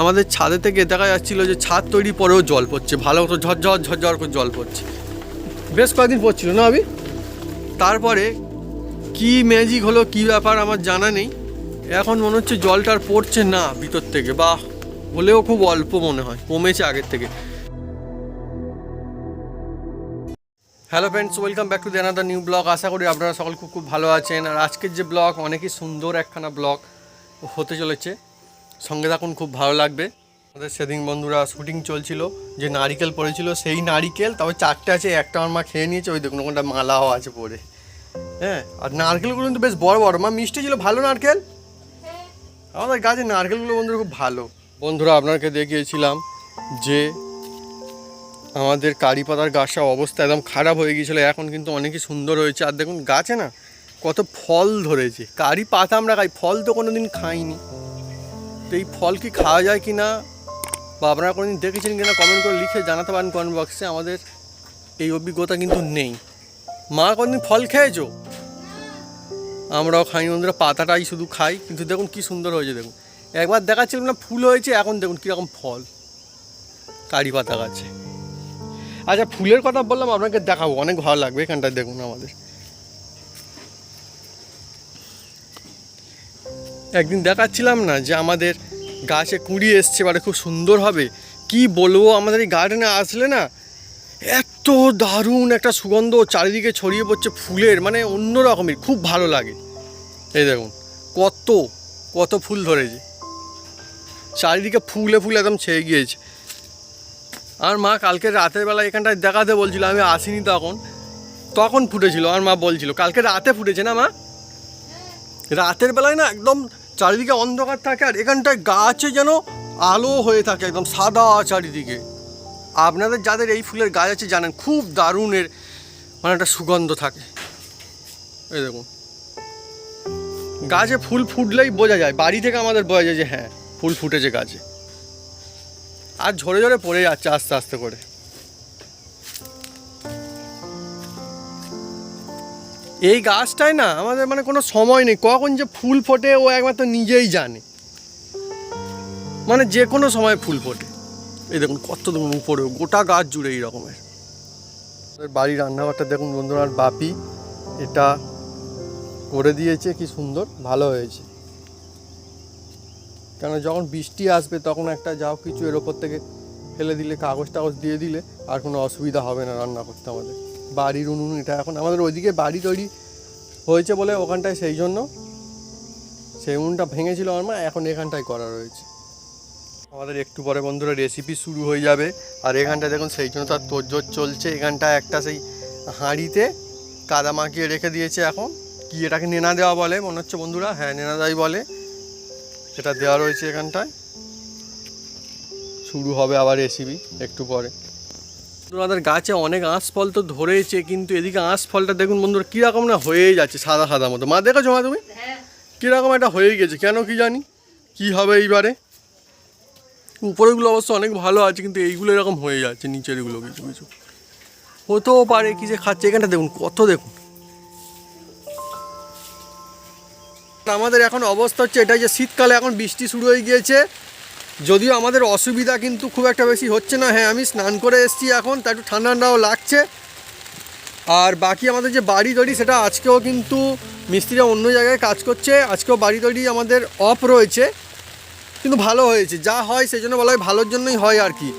আমাদের ছাদে থেকে দেখা যাচ্ছিল যে ছাদ তৈরি পরেও জল পড়ছে, ভালো মতো ঝরঝর ঝরঝর করে জল পড়ছে। বেশ কয়েকদিন পড়ছিল না আমি তারপরে কি ম্যাজিক হলো কি ব্যাপার আমার জানা নেই। এখন মনে হচ্ছে জলটা আর পড়ছে না ভিতর থেকে বা হলেও খুব অল্প মনে হয়, কমেছে আগের থেকে। Hello friends welcome back to the another new blog আশা করি আপনারা সকল খুব খুব ভালো আছেন। আর আজকের যে ব্লগ অনেকই সুন্দর একখানা ব্লগ হতে চলেছে। সঙ্গে থাকুন, খুব ভালো লাগবে। আমাদের সেদিন বন্ধুরা শুটিং চলছিল, যে নারিকেল পড়েছিল, সেই নারিকেল তবে চারটে আছে, একটা আমার মা খেয়ে নিয়েছে, ওই দেখুন, ওখানটা মালাও আছে পরে। হ্যাঁ আর নারকেলগুলো কিন্তু বেশ বড় বড়। মা, মিষ্টি ছিল, ভালো নারকেল? আমাদের গাছের নারকেলগুলো বন্ধুরা খুব ভালো। বন্ধুরা, আপনাকে দেখিয়েছিলাম যে আমাদের কারি পাতার গাছটা অবস্থা একদম খারাপ হয়ে গিয়েছিল, এখন কিন্তু অনেকই সুন্দর হয়েছে। আর দেখুন, গাছে না কত ফল ধরেছে। কারি পাতা আমরা খাই, ফল তো কোনো দিন খাইনি। তো এই ফল কি খাওয়া যায় কি না? বা আপনারা কোনোদিন দেখেছেন কিনা? কমেন্ট করে লিখে জানাতে পারেন কমেন্ট বক্সে আমাদের এই অভিজ্ঞতা কিন্তু নেই। মা কোনদিন ফল খেয়েছো? আমরাও খাই বন্ধুরা। পাতাটাই শুধু খাই। কিন্তু দেখুন কি সুন্দর হয়েছে, দেখুন। একবার দেখাচ্ছিলাম না, ফুল হয়েছে, এখন দেখুন কীরকম ফল। কারি পাতা গাছে। আচ্ছা ফুলের কথা বললাম, আপনাকে দেখাবো। অনেক ভালো লাগবে এখানটায় দেখুন আমাদের। একদিন দেখাচ্ছিলাম না যে আমাদের গাছে কুড়ি এসছে, এবারে খুব সুন্দর হবে। কি বলব, আমাদের এই গার্ডেনে আসলে না এত দারুণ একটা সুগন্ধ চারিদিকে ছড়িয়ে পড়ছে ফুলের মানে অন্য রকমের, খুব ভালো লাগে। এই দেখুন, কত কত ফুল ধরেছে। চারিদিকে ফুলে ফুলে একদম ছেয়ে গিয়েছে। আর মা কালকে রাতের বেলা এখানটায় দেখাতে বলছিল, আমি আসিনি তখন। তখন ফুটেছিল, আর মা বলছিল, কালকে রাতে ফুটেছে না মা? রাতের বেলায় না একদম চারিদিকে অন্ধকার থাকে আর এখানটায় গাছে যেন আলো হয়ে থাকে একদম সাদা চারিদিকে। আপনাদের যাদের এই ফুলের গাছ আছে জানেন, খুব দারুণের মানে একটা সুগন্ধ থাকে। এই দেখুন। গাছে ফুল ফুটলেই বোঝা যায়, বাড়ি থেকে আমাদের বোঝা যায় যে হ্যাঁ ফুল ফুটেছে গাছে। আর ঝরে ঝরে পড়ে যাচ্ছে আস্তে আস্তে করে। এই গাছটায় না আমাদের মানে কোনো সময় নেই। কখন যে ফুল ফোটে ও একমাত্র নিজেই জানে। মানে যে কোনো সময় ফুল ফোটে। এই দেখুন কত দেখুন উপরে, গোটা গাছ জুড়ে এই রকমের। বাড়ির রান্নাঘরটা দেখুন বন্ধুরা বাপি এটা করে দিয়েছে, কি সুন্দর, ভালো হয়েছে। কেন যখন বৃষ্টি আসবে তখন একটা যাও কিছু এর ওপর থেকে ফেলে দিলে, কাগজ টাগজ দিয়ে দিলে আর কোনো অসুবিধা হবে না রান্না করতে আমাদের। বাড়ির উনুন, এটা এখন আমাদের ওইদিকে বাড়ি তৈরি হয়েছে বলে ওখানটায় সেই জন্য। সেই উনুনটা ভেঙেছিল আমার মা, এখন এখানটায় করা রয়েছে। আমাদের একটু পরে বন্ধুরা রেসিপি শুরু হয়ে যাবে। আর এখানটায় দেখুন, সেই জন্য তার তোরজোর চলছে। এখানটায় একটা সেই হাঁড়িতে কাদা মাখিয়ে রেখে দিয়েছে এখন। কি এটাকে নেনা দেওয়া বলে? মনে হচ্ছে বন্ধুরা? হ্যাঁ নেনা দেয় বলে। সেটা দেওয়া রয়েছে এখানটায়। শুরু হবে আবার রেসিপি একটু পরে। আমাদের গাছে অনেক আঁশ ফল তো ধরেছে কিন্তু এদিকে আঁশ ফলটা দেখুন বন্ধুরা কীরকম না হয়েই যাচ্ছে সাদা সাদা মতো। মা দেখেছ মা তুমি? কীরকম একটা হয়ে গেছে কেন কি জানি? কি হবে এইবারে? উপরেগুলো অবশ্য অনেক ভালো আছে কিন্তু এইগুলো এরকম হয়ে যাচ্ছে নিচেরগুলো কিছু কিছু। হতেও পারে কি যে খাচ্ছে এখানটা দেখুন কত দেখুন। আমাদের এখন অবস্থা হচ্ছে এটা যে শীতকালে এখন বৃষ্টি শুরু হয়ে গিয়েছে যদিও আমাদের অসুবিধা কিন্তু খুব একটা বেশি হচ্ছে না। হ্যাঁ আমি স্নান করে এসেছি এখন তা একটু ঠান্ডা ঠান্ডাও লাগছে। আর বাকি আমাদের যে বাড়ি তৈরি, সেটা আজকেও কিন্তু মিস্ত্রিরা অন্য জায়গায় কাজ করছে। আজকেও বাড়ি তৈরি আমাদের অফ রয়েছে, কিন্তু ভালো হয়েছে। যা হয়, সেই জন্য বলা হয় ভালোর জন্যই হয় আর কি।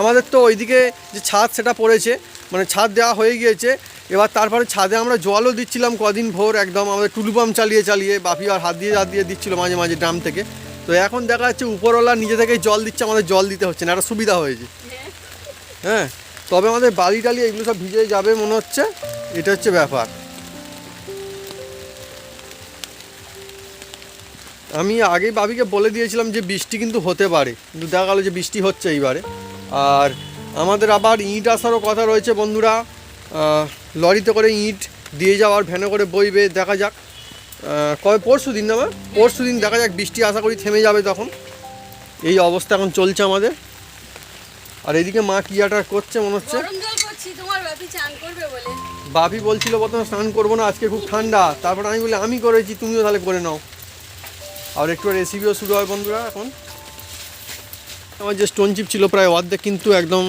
আমাদের তো ওইদিকে যে ছাদ, সেটা পড়েছে। মানে ছাদ দেওয়া হয়ে গিয়েছে। এবার তারপরে ছাদে আমরা জলও দিচ্ছিলাম কদিন ভোর, একদম আমাদের টুলু পাম্প চালিয়ে চালিয়ে বাপি আর হাত দিয়ে হাত দিয়ে দিচ্ছিল মাঝে মাঝে ড্রাম থেকে। তো এখন দেখা যাচ্ছে উপরওয়ালা নিজে থেকেই জল দিচ্ছে, আমাদের জল দিতে হচ্ছে না, একটা সুবিধা হয়েছে। হ্যাঁ তবে আমাদের বালি টালি এগুলো সব ভিজে যাবে মনে হচ্ছে, এটা হচ্ছে ব্যাপার। আমি আগেই বাবিকে বলে দিয়েছিলাম যে বৃষ্টি কিন্তু হতে পারে, কিন্তু দেখা গেলো যে বৃষ্টি হচ্ছে এইবারে। আর আমাদের আবার ইট আসারও কথা রয়েছে বন্ধুরা লরিতে করে ইট দিয়ে যাওয়ার, ভ্যানে করে বইবে, দেখা যাক। কবে? পরশু দিন না? পরশু দিন দেখা যাক বৃষ্টি আশা করি থেমে যাবে তখন। এই অবস্থা এখন চলছে আমাদের। আর এইদিকে মা কি একটা করছে মনে হচ্ছে? বাপি বলছিল প্রথমে স্নান করব না আজকে খুব ঠান্ডা। তারপর আমি বলি আমি করেছি তুমিও তাহলে করে নাও। আর একটু রেসিপিও শুরু হয় বন্ধুরা এখন। আমার যে স্টোন চিপ ছিল প্রায় অর্ধেক কিন্তু একদম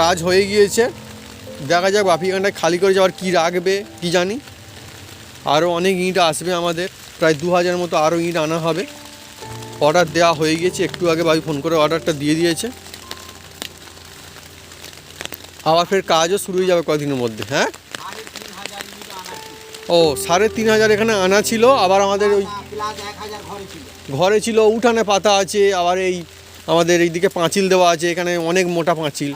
কাজ হয়ে গিয়েছে। দেখা যাক বাপি এখানটায় খালি করে যাওয়ার কী রাখবে কি জানি। আরও অনেক ইট আসবে আমাদের। প্রায় দু হাজার মতো আরও ইট আনা হবে। অর্ডার দেওয়া হয়ে গিয়েছে একটু আগে বাবি ফোন করে অর্ডারটা দিয়ে দিয়েছে। আবার ফের কাজও শুরু হয়ে যাবে কদিনের মধ্যে হ্যাঁ? ও, সাড়ে তিন হাজার এখানে আনা ছিল। আবার আমাদের ওই ঘরে ছিল উঠানে পাতা আছে। আবার এই আমাদের এইদিকে পাঁচিল দেওয়া আছে। এখানে অনেক মোটা পাঁচিল।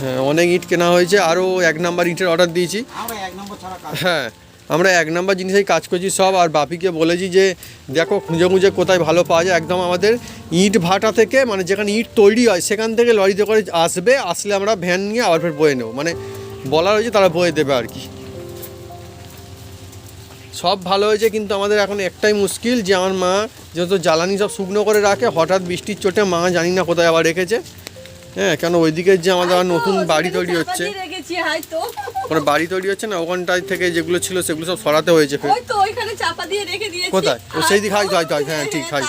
হ্যাঁ অনেক ইট কেনা হয়েছে। আরও এক নাম্বার ইটের অর্ডার দিয়েছি। হ্যাঁ আমরা এক নাম্বার জিনিসেই কাজ করছি সব, আর বাপিকে বলেছি যে, দেখো, খুঁজে খুঁজে কোথায় ভালো পাওয়া যায়। একদম আমাদের ইট ভাটা থেকে মানে যেখানে ইট তৈরি হয়, সেখান থেকে লরিতে করে আসবে, আসলে আমরা ভ্যান নিয়ে আবার ফের বয়ে নেব। মানে বলা হয়েছে তারা বয়ে দেবে আর কি। সব ভালো হয়েছে, কিন্তু আমাদের এখন একটাই মুশকিল, যে আমার মা যেহেতু জ্বালানি সব শুকনো করে রাখে, হঠাৎ বৃষ্টির চোটে মা জানি না কোথায় আবার রেখেছে। হ্যাঁ কেন ওইদিকে যে আমাদের নতুন বাড়ি তৈরি হচ্ছে। মানে বাড়ি তৈরি হচ্ছে না ওখানটায় থেকে যেগুলো ছিল সেগুলো সব সরাতে হয়েছে ফের। কোথায়? ও সেই দিকে হাই হাই হ্যাঁ ঠিক হাই।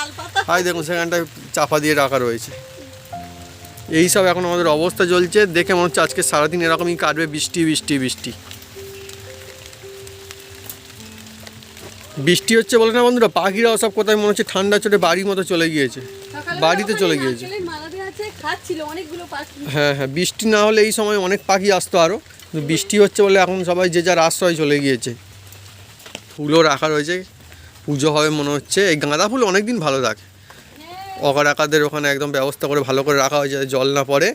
হাই দেখুন সেখানটায় চাপা দিয়ে রাখা রয়েছে। এই সব এখন আমাদের অবস্থা চলছে দেখে মনে হচ্ছে আজকে সারাদিন এরকমই কাটবে বৃষ্টি বৃষ্টি বৃষ্টি। বৃষ্টি হচ্ছে বলে না বন্ধুরা পাখিরাও সব কোথায় মনে হচ্ছে ঠান্ডা চোটে বাড়ির মতো চলে গিয়েছে। বাড়িতে চলে গিয়েছে। হ্যাঁ হ্যাঁ বৃষ্টি না হলে এই সময় অনেক পাখি আসতো আরও কিন্তু বৃষ্টি হচ্ছে বলে এখন সবাই যে যার আশ্রয় চলে গিয়েছে। ফুলও রাখা রয়েছে পুজো হবে মনে হচ্ছে। এই গাঁদা ফুল অনেক দিন ভালো থাকে। অকারাকাদের ওখানে একদম ব্যবস্থা করে ভালো করে রাখা হয়েছে যাতে জল না পড়ে।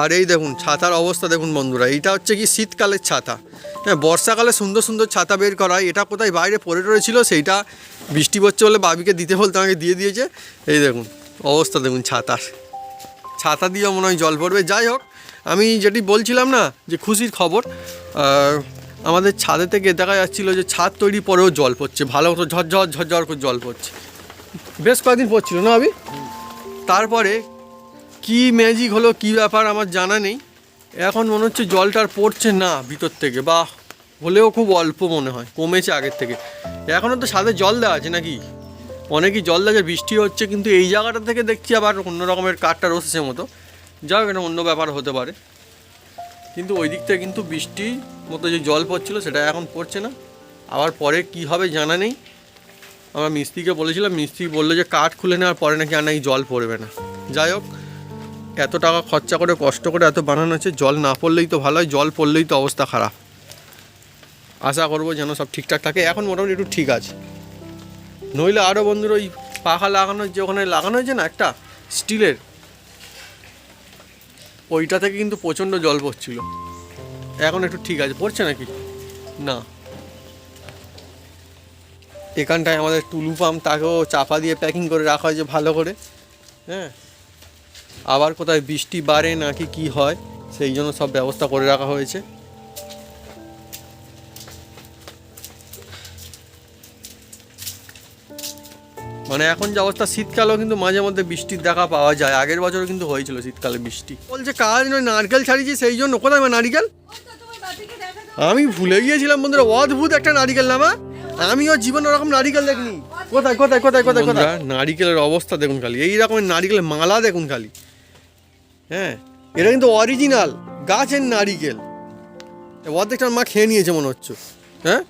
আর এই দেখুন ছাতার অবস্থা দেখুন বন্ধুরা। এইটা হচ্ছে কি শীতকালের ছাতা। হ্যাঁ বর্ষাকালে সুন্দর সুন্দর ছাতা বের করা হয়। এটা কোথায় বাইরে পড়ে রয়েছিল সেইটা বৃষ্টি পড়ছে বলে বাবিকে দিতে বলতে আমাকে দিয়ে দিয়েছে। এই দেখুন অবস্থা দেখুন ছাতার ছাতা দিয়েও মনে হয় জল পড়বে। যাই হোক, আমি যেটি বলছিলাম না, যে খুশির খবর আমাদের ছাদে থেকে দেখা যাচ্ছিল যে ছাদ তৈরি পরেও জল পড়ছে। ভালো মতো ঝরঝর ঝরঝর করে জল পড়ছে। বেশ কয়েকদিন পড়ছিল না আমি তারপরে কি ম্যাজিক হলো, কি ব্যাপার আমার জানা নেই। এখন মনে হচ্ছে জলটা আর পড়ছে না ভিতর থেকে। বা হলেও খুব অল্প মনে হয়, কমেছে আগের থেকে। এখনও তো ছাদে জল দেওয়া আছে নাকি? অনেকই জল আছে, বৃষ্টি হচ্ছে কিন্তু এই জায়গাটা থেকে দেখছি আবার অন্য রকমের কাঠটা রসেছে মতো। যাও এটা অন্য ব্যাপার হতে পারে। কিন্তু ওই দিক থেকে কিন্তু বৃষ্টি মতো যে জল পড়ছিলো সেটা এখন পড়ছে না। আবার পরে কি হবে জানা নেই। আমরা মিস্ত্রিকে বলেছিলাম মিস্ত্রি বলল যে কাঠ খুলে নেওয়ার পরে নাকি আর নাকি জল পড়বে না। যাই হোক এত টাকা খরচা করে কষ্ট করে এত বানানো হচ্ছে জল না পড়লেই তো ভালো হয় জল পড়লেই তো অবস্থা খারাপ। আশা করব যেন সব ঠিকঠাক থাকে। এখন মোটামুটি একটু ঠিক আছে। নইলে আরও বন্ধুর ওই পাখা লাগানো যে ওখানে লাগানো হয়েছে না একটা স্টিলের, ওইটা থেকে কিন্তু প্রচণ্ড জল পড়ছিল। এখন একটু ঠিক আছে, পড়ছে নাকি? না। এখানটায় আমাদের টুলু পাম্প, তাকেও চাপা দিয়ে প্যাকিং করে রাখা হয়েছে ভালো করে। হ্যাঁ? আবার কোথায় বৃষ্টি বাড়ে নাকি কি হয়, সেই জন্য সব ব্যবস্থা করে রাখা হয়েছে। মানে এখন যে অবস্থা, শীতকালেও কিন্তু মাঝে মধ্যে বৃষ্টির দেখা পাওয়া যায়। আগের বছরও কিন্তু হয়েছিল শীতকালে বৃষ্টি। বলছে কাজ নয়, নারকেল ছাড়িয়েছি, সেই জন্য। কোথায় মা নারিকেল? আমি ভুলে গিয়েছিলাম বন্ধুরা, অদ্ভুত একটা নারিকেল নামা আমিও জীবনে ওরকম নারিকেল দেখিনি। কোথায় কোথায় কোথায় কোথায় কোথায়? নারিকেলের অবস্থা দেখুন খালি। এই রকমের নারিকেলের মালা দেখুন খালি। হ্যাঁ এটা কিন্তু অরিজিনাল গাছের নারিকেল। অর্ধেকটা মা খেয়ে নিয়েছে মনে হচ্ছে। হ্যাঁ?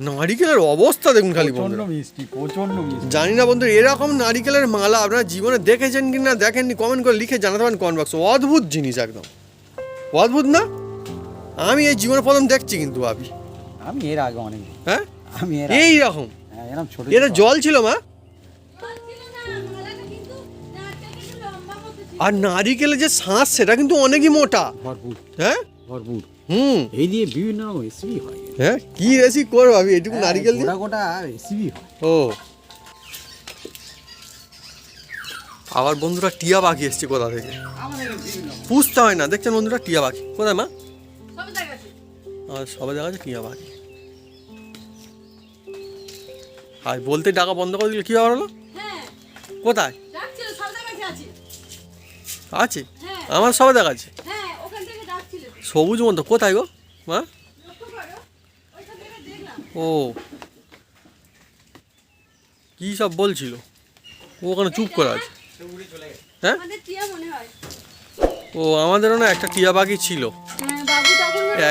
নারিকেলের অবস্থা দেখুন খালি প্রচণ্ড মিষ্টি প্রচণ্ড মিষ্টি। জানি না বন্ধু এরকম নারিকেলের মালা আপনারা জীবনে দেখেছেন কি না দেখেননি? কমেন্ট করে লিখে জানাতে পারেন কমেন্ট বক্সে অদ্ভুত জিনিস একদম। অদ্ভুত না? আমি এই জীবনে প্রথম দেখছি কিন্তু ভাবি। আমি এর আগে অনেক হ্যাঁ? আমি এই রকম হ্যাঁ, এটা জল ছিল মা? জল ছিল না মালাটা কিন্তু নারকেলটা একটু লম্বা মতো ছিল। আর নারিকেলের যে শ্বাস সেটা কিন্তু অনেকই মোটা। ভরপুর। হ্যাঁ? ভরপুর। হুম। এই দিয়ে বিভিন্ন রেসিপি হয়। হ্যাঁ কি রেসি করব আমি? এটুকু নারিকেল দিয়ে? গোটা গোটা রেসিপি হয়। ও। আবার বন্ধুরা টিয়া পাখি এসছে কোথা থেকে? পুষতে হয় না দেখছেন বন্ধুরা টিয়া পাখি? কোথায় মা? আর সবাই দেখা যাচ্ছে টিয়া পাখি। আর বলতে টাকা বন্ধ করে দিলে কী ব্যাপার হলো? হ্যাঁ। কোথায়? আছে। আছে? হ্যাঁ। আমার সবাই দেখাচ্ছে হ্যাঁ সবুজ মতো কোথায় গো? মা? ও। কী সব বলছিল? ও ওখানে চুপ করে আছে? হ্যাঁ? ও, আমাদেরও না একটা টিয়া পাখি ছিল।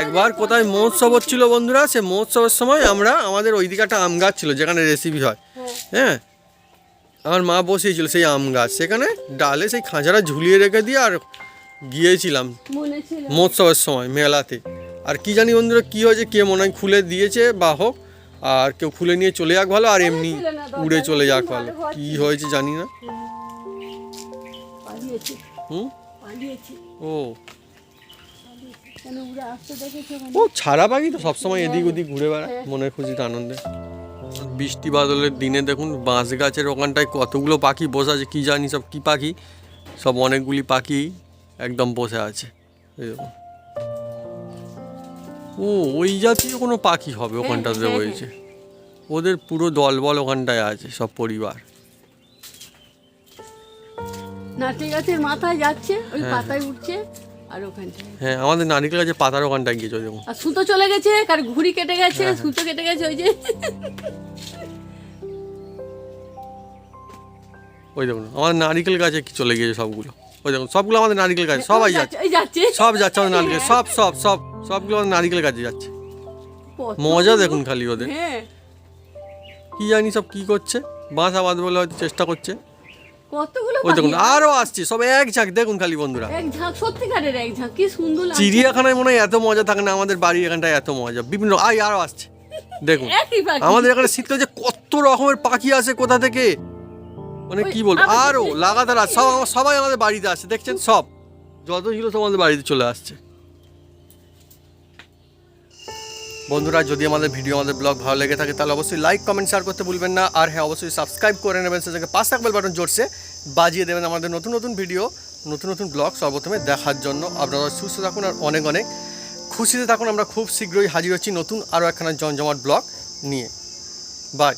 একবার কোথায় মহোৎসব হচ্ছিল বন্ধুরা, সে মহোৎসবের সময় আমরা আমাদের ওইদিকে একটা আম গাছ ছিল, যেখানে রেসিপি হ্যাঁ। হ্যাঁ? আমার মা বসিয়েছিল সেই আম গাছ। সেখানে ডালে সেই খাঁচাটা ঝুলিয়ে রেখে দিয়ে আর গিয়েছিলাম মনে মহোৎসবের সময় মেলাতে। আর কি জানি বন্ধুরা কি হয়েছে কে মনে হয় খুলে দিয়েছে বা হোক আর কেউ খুলে নিয়ে চলে যাক ভালো আর এমনি উড়ে চলে যাক ভালো। কি হয়েছে জানি না। হুম? ও। দেখেছ ও ছাড়া পাখি তো সবসময় এদিক ওদিক ঘুরে বেড়ায় মনের খুশিতে আনন্দে। বৃষ্টি বাদলের দিনে দেখুন বাঁশ গাছের ওখানটায় কতগুলো পাখি বসে আছে কি জানি সব কি পাখি সব অনেকগুলি পাখি একদম বসে আছে। ও ওই জাতীয় কোনো পাখি হবে ওখানটাতে হ্যাঁ, রয়েছে। ওদের পুরো দলবল ওখানটায় আছে সব পরিবার। নারকেল গাছের মাথায় যাচ্ছে ওই পাতায় উঠছে আর ওখানটায়। হ্যাঁ আমাদের নারিকেল গাছে পাতার ওখানটায় গিয়েছে দেখুন। আর সুতো চলে গেছে কার ঘুড়ি কেটে গেছে হ্যাঁ, সুতো কেটে গেছে ওই যে। ওই দেখুন আমাদের নারিকেল গাছে কি চলে গিয়েছে সবগুলো? ওই দেখুন সবগুলো আমাদের নারিকেল গাছে সবাই যাচ্ছে। সব যাচ্ছে আমাদের নারকেল সব সব সব সবগুলো আমাদের নারিকেল গাছে যাচ্ছে। মজা দেখুন খালি ওদের। হ্যাঁ। কি জানি সব কি করছে বাসা বাঁধ বলে হয়তো চেষ্টা করছে। কতগুলো ওই দেখুন। আরও আসছে সব এক ঝাঁক দেখুন খালি বন্ধুরা। এক ঝাঁক সত্যিকারের এক ঝাঁক কি সুন্দর চিড়িয়াখানায় মনে হয় এত মজা থাকে না আমাদের বাড়ি এখানটায় এত মজা। বিভিন্ন আই আরও আসছে। দেখুন আমাদের এখানে শীতকালে যে কত রকমের পাখি আসে কোথা থেকে? মানে কি বলব? আরও লাগাতার। সব সবাই আমাদের বাড়িতে আসছে দেখছেন? সব। যত ছিল সব আমাদের বাড়িতে চলে আসছে। বন্ধুরা যদি আমাদের ভিডিও আমাদের ব্লগ ভালো লেগে থাকে তাহলে অবশ্যই লাইক কমেন্ট শেয়ার করতে ভুলবেন না। আর হ্যাঁ অবশ্যই সাবস্ক্রাইব করে নেবেন সেটাকে পাঁচ থাকবেল বাটন জোরসে বাজিয়ে দেবেন আমাদের নতুন নতুন ভিডিও নতুন নতুন ব্লগ সর্বপ্রথমে দেখার জন্য। আপনারা সুস্থ থাকুন আর অনেক অনেক খুশিতে থাকুন। আমরা খুব শীঘ্রই হাজির হচ্ছি নতুন আরও একখানা জমজমাট ব্লগ নিয়ে। বাই